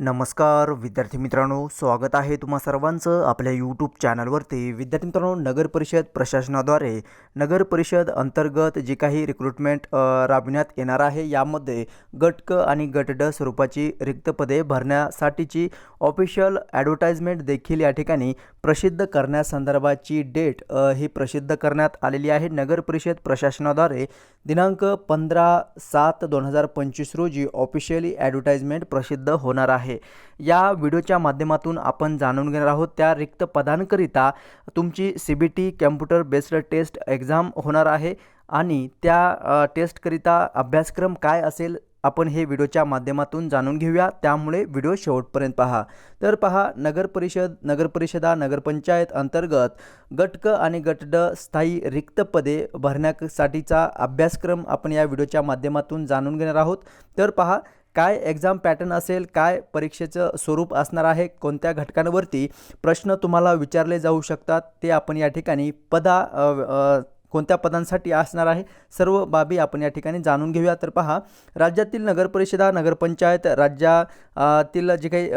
नमस्कार विद्यार्थी मित्रांनो स्वागत आहे तुम्हा सर्वांचं आपल्या यूट्यूब चॅनलवरती विद्यार्थी मित्रांनो नगर परिषद प्रशासनाद्वारे नगर परिषद अंतर्गत जी काही रिक्रुटमेंट राबविण्यात येणार आहे यामध्ये गट क आणि गट ड स्वरूपाची रिक्त पदे भरण्यासाठीची ऑफिशियल ॲडव्हर्टाइजमेंट देखील या ठिकाणी प्रसिद्ध करण्यासंदर्भाची डेट ही प्रसिद्ध करण्यात आलेली आहे. नगर परिषद प्रशासनाद्वारे दिनांक पंधरा सात दोन हजार पंचवीस रोजी ऑफिशियली ॲडव्हर्टाइजमेंट प्रसिद्ध होणार आहे. या व्हिडिओच्या माध्यमातून आपण जाणून घेणार आहोत त्या रिक्त पदांकरिता तुमची C B T computer based test exam होणार आहे आणि त्या टेस्टकरिता अभ्यासक्रम काय असेल आपण हे व्हिडिओच्या माध्यमातून जाणून घेऊया. त्यामुळे व्हिडिओ शेवटपर्यंत पहा. तर पहा नगर परिषद नगरपरिषदा नगरपंचायत अंतर्गत गटक आणि गट ड स्थायी रिक्त पदे भरण्यासाठीचा अभ्यासक्रम आपण या व्हिडिओच्या माध्यमातून जाणून घेणार आहोत. तर पहा काय एक्झाम पॅटर्न असेल काय परीक्षेचं स्वरूप असणार आहे कोणत्या घटकांवरती प्रश्न तुम्हाला विचारले जाऊ शकतात ते आपण या ठिकाणी पदा कोणत्या पदांसाठी असणार आहे सर्व बाबी आपण या ठिकाणी जाणून घेऊया. तर पहा राज्यातील नगरपरिषदा नगरपंचायत राज्यातील जे काही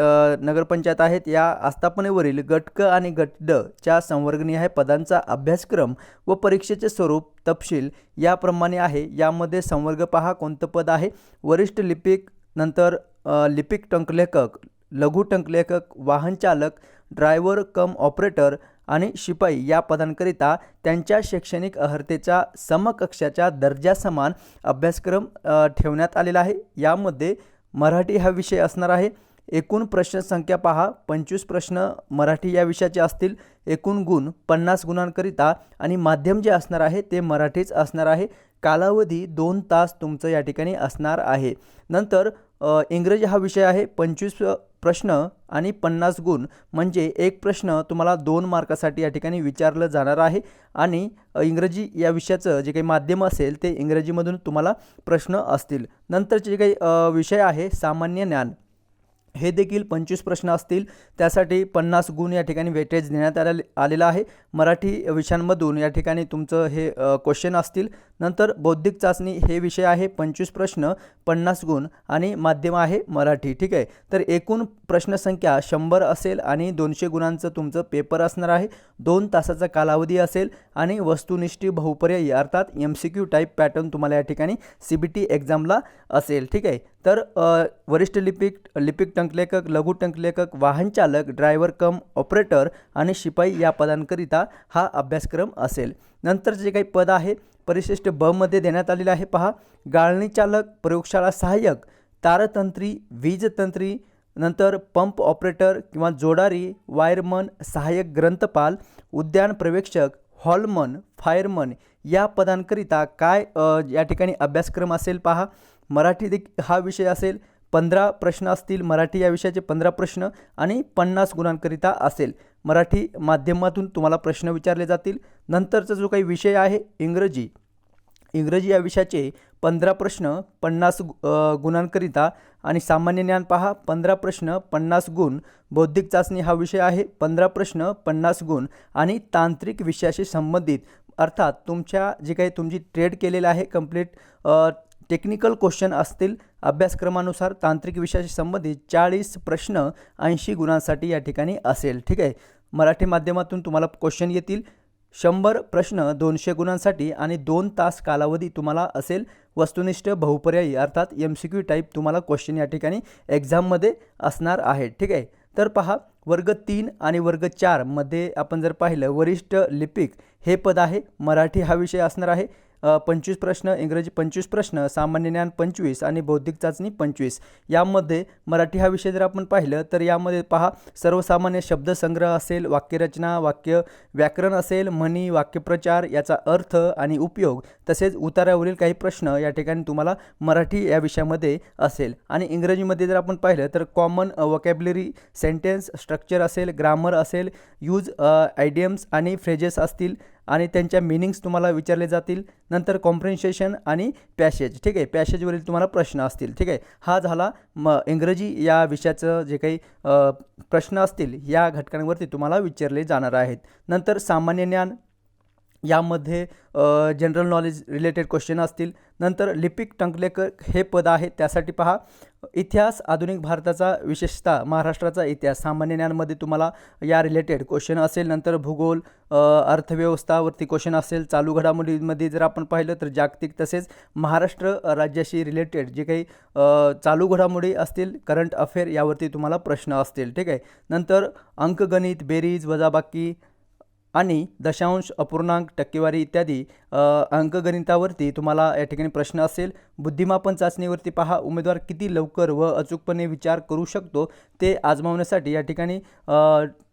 नगरपंचायत आहेत या आस्थापनेवरील गट क आणि गट ड च्या पदांचा अभ्यासक्रम व परीक्षेचे स्वरूप तपशील याप्रमाणे आहे. यामध्ये संवर्ग पहा कोणतं पद आहे वरिष्ठ लिपिक नंतर लिपिक टंकलेखक लघु टंकलेखक वाहनचालक ड्रायव्हर कम ऑपरेटर आणि शिपाई या पदांकरिता त्यांच्या शैक्षणिक अर्हतेच्या समकक्षाच्या दर्जासमान अभ्यासक्रम ठेवण्यात आलेला आहे. यामध्ये मराठी हा विषय असणार आहे. एकूण प्रश्नसंख्या पहा. पंचवीस प्रश्न मराठी या विषयाचे असतील. एकूण गुण पन्नास गुणांकरिता आणि माध्यम जे असणार आहे ते मराठीच असणार आहे. कालावधी दोन तास तुमचं या ठिकाणी असणार आहे. नंतर इंग्रजी हा विषय आहे. पंचवीस प्रश्न आणि पन्नास गुण म्हणजे एक प्रश्न तुम्हाला दोन मार्कासाठी या ठिकाणी विचारलं जाणार आहे. आणि इंग्रजी या विषयाचं जे काही माध्यम असेल ते इंग्रजीमधून तुम्हाला प्रश्न असतील. नंतरचे जे काही विषय आहे सामान्य ज्ञान. हे देखील पंचवीस प्रश्न असतील. त्यासाठी पन्नास गुण या ठिकाणी वेटेज देण्यात आले आलेलं आहे. मराठी विषयांमधून या ठिकाणी तुमचं हे क्वेश्चन असतील. नंतर बौद्धिक चाचणी हे विषय आहे पंचवीस प्रश्न पन्नास गुण आणि माध्यम आहे मराठी ठीक आहे? तर एकूण प्रश्नसंख्या शंभर असेल आणि दोनशे गुणांचं तुमचं पेपर असणार आहे. दोन तासाचा कालावधी असेल. आणि वस्तुनिष्ठी बहुपर्यायी अर्थात M C Q type pattern तुम्हाला या ठिकाणी सी बी टी एक्झामला असेल. ठीक आहे? तर वरिष्ठ लिपिक लिपिक टंकलेखक लघु टंकलेखक वाहन चालक ड्रायव्हर कम ऑपरेटर आणि शिपाई या पदांकरिता हा अभ्यासक्रम असेल. नंतर जे काही पद आहे परिशिष्ट बमध्ये देण्यात आलेलं आहे पहा. गाळणी चालक प्रयोगशाळा सहाय्यक तारतंत्री वीजतंत्री नंतर पंप ऑपरेटर किंवा जोडारी वायरमन सहाय्यक ग्रंथपाल उद्यान प्रवेक्षक हॉलमन फायरमन या पदांकरिता काय या ठिकाणी अभ्यासक्रम असेल पहा. मराठी देख हा विषय असेल पंधरा प्रश्न असतील मराठी या विषयाचे पंधरा प्रश्न आणि पन्नास गुणांकरिता असेल. मराठी माध्यमातून तुम्हाला प्रश्न विचारले जातील. नंतरचा जो काही विषय आहे इंग्रजी. इंग्रजी या विषयाचे पंधरा प्रश्न पन्नास गु- गुणांकरिता आणि सामान्य ज्ञान पहा. पंधरा प्रश्न पन्नास गुण. बौद्धिक चाचणी हा विषय आहे. पंधरा प्रश्न पन्नास गुण आणि तांत्रिक विषयाशी संबंधित. अर्थात तुमच्या जे काही तुमची ट्रेड केलेलं आहे कंप्लीट टेक्निकल क्वेश्चन असतील अभ्यासक्रमानुसार तांत्रिक विषयाशी संबंधित चाळीस प्रश्न ऐंशी गुणांसाठी या ठिकाणी असेल. ठीक आहे? मराठी माध्यमातून तुम्हाला क्वेश्चन येतील. शंभर प्रश्न दोनशे गुणांसाठी आणि दोन तास कालावधी तुम्हाला असेल वस्तुनिष्ठ बहुपर्यायी अर्थात एम सी क्यू टाईप तुम्हाला क्वेश्चन या ठिकाणी एक्झाममध्ये असणार आहे. ठीक आहे? तर पहा वर्ग तीन आणि वर्ग चारमध्ये आपण जर पाहिलं वरिष्ठ लिपिक हे पद आहे मराठी हा विषय असणार आहे. पंचवीस प्रश्न इंग्रजी पंचवीस प्रश्न सामान्य ज्ञान पंचवीस आणि बौद्धिक चाचणी पंचवीस. यामध्ये मराठी हा विषय जर आपण पाहिलं तर यामध्ये पहा सर्वसामान्य शब्दसंग्रह असेल वाक्यरचना वाक्य व्याकरण असेल म्हणी वाक्यप्रचार याचा अर्थ आणि उपयोग तसेच उतारावरील काही प्रश्न या ठिकाणी तुम्हाला मराठी या विषयामध्ये असेल. आणि इंग्रजीमध्ये जर आपण पाहिलं तर कॉमन वकॅबलरी सेंटेन्स स्ट्रक्चर असेल ग्रामर असेल यूज आयडियम्स आणि फ्रेजेस असतील आणि त्यांच्या मिनिंग्स तुम्हाला विचारले जातील. नंतर कॉम्प्रेन्सेशन आणि पॅसेज ठीक आहे? पॅसेजवरील तुम्हाला प्रश्न असतील. ठीक आहे? हा झाला म इंग्रजी या विषयाचं जे काही प्रश्न असतील या घटकांवरती तुम्हाला विचारले जाणार आहेत. नंतर सामान्य ज्ञान यामध्ये जनरल नॉलेज रिलेटेड क्वेश्चन असतील. नंतर लिपिक टंकलेकर हे पद आहे त्यासाठी पहा. इतिहास आधुनिक भारताचा विशेषतः महाराष्ट्राचा इतिहास. सामान्य ज्ञानमध्ये तुम्हाला या रिलेटेड क्वेश्चन असेल. नंतर भूगोल अर्थव्यवस्थावरती क्वेश्चन असेल. चालू घडामोडीमध्ये जर आपण पाहिलं तर जागतिक तसेच महाराष्ट्र राज्याशी रिलेटेड जे काही चालू घडामोडी असतील करंट अफेअर यावरती तुम्हाला प्रश्न असतील. ठीक आहे? नंतर अंकगणित बेरीज वजाबाकी आणि दशांश अपूर्णांक टक्केवारी इत्यादी अंकगणितावरती तुम्हाला या ठिकाणी प्रश्न असेल. बुद्धिमापन चाचणीवरती पहा उमेदवार किती लवकर व अचूकपणे विचार करू शकतो ते आजमावण्यासाठी या ठिकाणी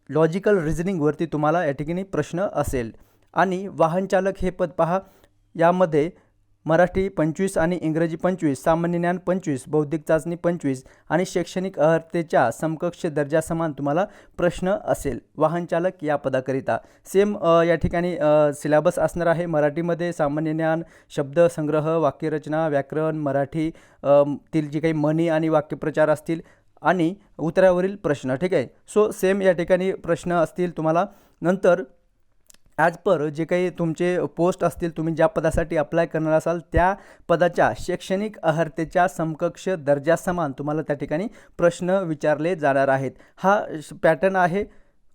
लॉजिकल रिझनिंगवरती तुम्हाला या ठिकाणी प्रश्न असेल. आणि वाहनचालक हे पद पहा यामध्ये मराठी पंचवीस आणि इंग्रजी पंचवीस सामान्य ज्ञान पंचवीस बौद्धिक चाचणी पंचवीस आणि शैक्षणिक अर्हतेच्या समकक्ष दर्जा समान तुम्हाला प्रश्न असेल. वाहन चालक या पदाकरिता. सेम या ठिकाणी सिलेबस असणार आहे. मराठीमध्ये सामान्य ज्ञान शब्द संग्रह वाक्यरचना व्याकरण मराठी तील जी काही म्हणी आणि वाक्यप्रचार असतील आणि उत्तरावरील प्रश्न. ठीक आहे? सो सेम या ठिकाणी प्रश्न असतील तुम्हाला. नंतर ॲज पर जे काही तुमचे पोस्ट असतील तुम्ही ज्या पदासाठी अप्लाय करणार असाल त्या पदाच्या शैक्षणिक अर्हतेच्या समकक्ष दर्जासमान तुम्हाला त्या ठिकाणी प्रश्न विचारले जाणार आहेत. हा पॅटर्न आहे.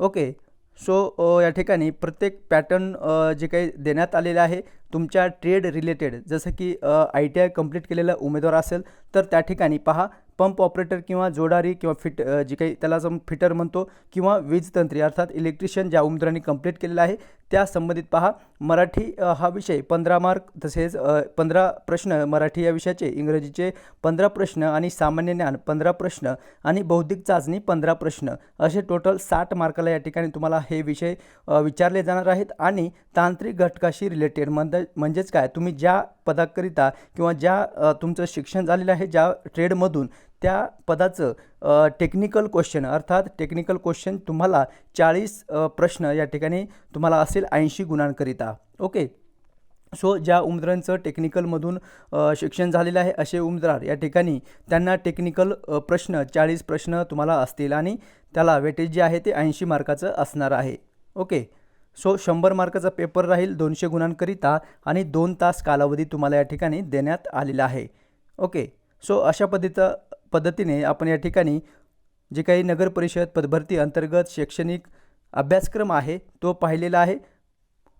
ओके सो या ठिकाणी प्रत्येक पॅटर्न जे काही देण्यात आलेले आहे तुमच्या ट्रेड रिलेटेड जसं की आय टी आय कंप्लीट केलेला उमेदवार असेल तर त्या ठिकाणी पहा पंप ऑपरेटर किंवा जोडारी किंवा फिट जे काही त्याला आपण फिटर म्हणतो किंवा वीज तंत्री अर्थात इलेक्ट्रिशियन ज्या उमेदवारांनी कंप्लीट केलेलं आहे त्या संबंधित पहा. मराठी हा विषय पंधरा मार्क तसेच पंधरा प्रश्न मराठी या विषयाचे इंग्रजीचे पंधरा प्रश्न आणि सामान्य ज्ञान पंधरा प्रश्न आणि बौद्धिक चाचणी पंधरा प्रश्न. असे टोटल साठ मार्काला या ठिकाणी तुम्हाला हे विषय विचारले जाणार आहेत आणि तांत्रिक घटकाशी रिलेटेड म्हणजे म्हणजेच काय? तुम्ही ज्या पदाकरिता किंवा ज्या तुमचं शिक्षण झालेलं आहे ज्या ट्रेडमधून त्या पदाचं टेक्निकल क्वेश्चन अर्थात टेक्निकल क्वेश्चन तुम्हाला चाळीस प्रश्न या ठिकाणी तुम्हाला असेल ऐंशी गुणांकरिता. ओके सो ज्या उमेदवारांचं टेक्निकलमधून शिक्षण झालेलं आहे असे उमेदवार या ठिकाणी त्यांना टेक्निकल प्रश्न चाळीस प्रश्न तुम्हाला असतील आणि त्याला वेटेज जे आहे ते ऐंशी मार्काचं असणार आहे. ओके सो शंभर मार्काचा पेपर राहील दोनशे गुणांकरिता आणि दोन तास कालावधी तुम्हाला या ठिकाणी देण्यात आलेला आहे. ओके सो अशा पद्धतीचं पद्धतीने आपण या ठिकाणी जे काही नगर परिषद पदभरती अंतर्गत शैक्षणिक अभ्यासक्रम आहे तो पाहिलेला आहे.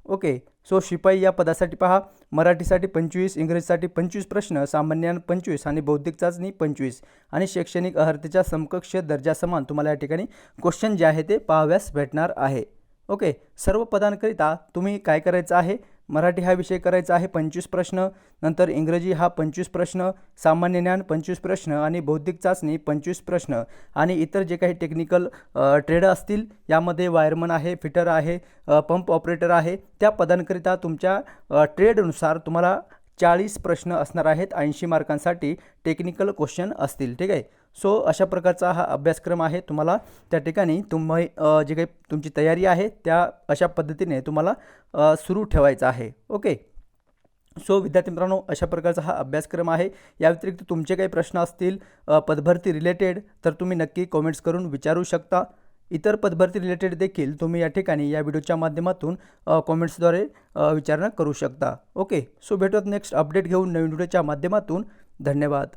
ओके सो शिपाई या पदासाठी पहा. मराठीसाठी पंचवीस इंग्रजीसाठी पंचवीस प्रश्न सामान्य पंचवीस आणि बौद्धिक चाचणी पंचवीस. आणि शैक्षणिक अर्हतेच्या समकक्ष दर्जा समान तुम्हाला या ठिकाणी क्वेश्चन जे आहे ते पाहाव्यास भेटणार आहे. ओके सर्व पदांकरिता तुम्ही काय करायचं आहे? मराठी हा विषय करायचा आहे पंचवीस प्रश्न नंतर इंग्रजी हा पंचवीस प्रश्न सामान्य ज्ञान पंचवीस प्रश्न आणि बौद्धिक चाचणी पंचवीस प्रश्न आणि इतर जे काही टेक्निकल ट्रेड असतील यामध्ये वायरमन आहे फिटर आहे पंप ऑपरेटर आहे त्या पदांकरिता तुमच्या ट्रेडनुसार तुम्हाला चाळीस प्रश्न असणार आहेत. ऐंशी मार्कांसाठी टेक्निकल क्वेश्चन असतील. ठीक आहे? सो अशा प्रकारचा हा अभ्यासक्रम आहे तुम्हाला. त्या ठिकाणी तुम्ही जी जे काही तुमची तयारी आहे त्या अशा पद्धतीने तुम्हाला सुरू ठेवायचा आहे. ओके? सो विद्यार्थी मित्रांनो अशा प्रकारचा हा अभ्यासक्रम आहे. या व्यतिरिक्त तुमचे काही प्रश्न असतील पदभरती रिलेटेड तर तुम्ही नक्की कॉमेंट्स करून विचारू शकता. इतर पदभरती रिलेटेड देखील तुम्ही या ठिकाणी या व्हिडिओच्या माध्यमातून कॉमेंट्सद्वारे विचारणा करू शकता. ओके सो भेटत नेक्स्ट अपडेट घेऊन नवीन व्हिडिओच्या माध्यमातून. धन्यवाद.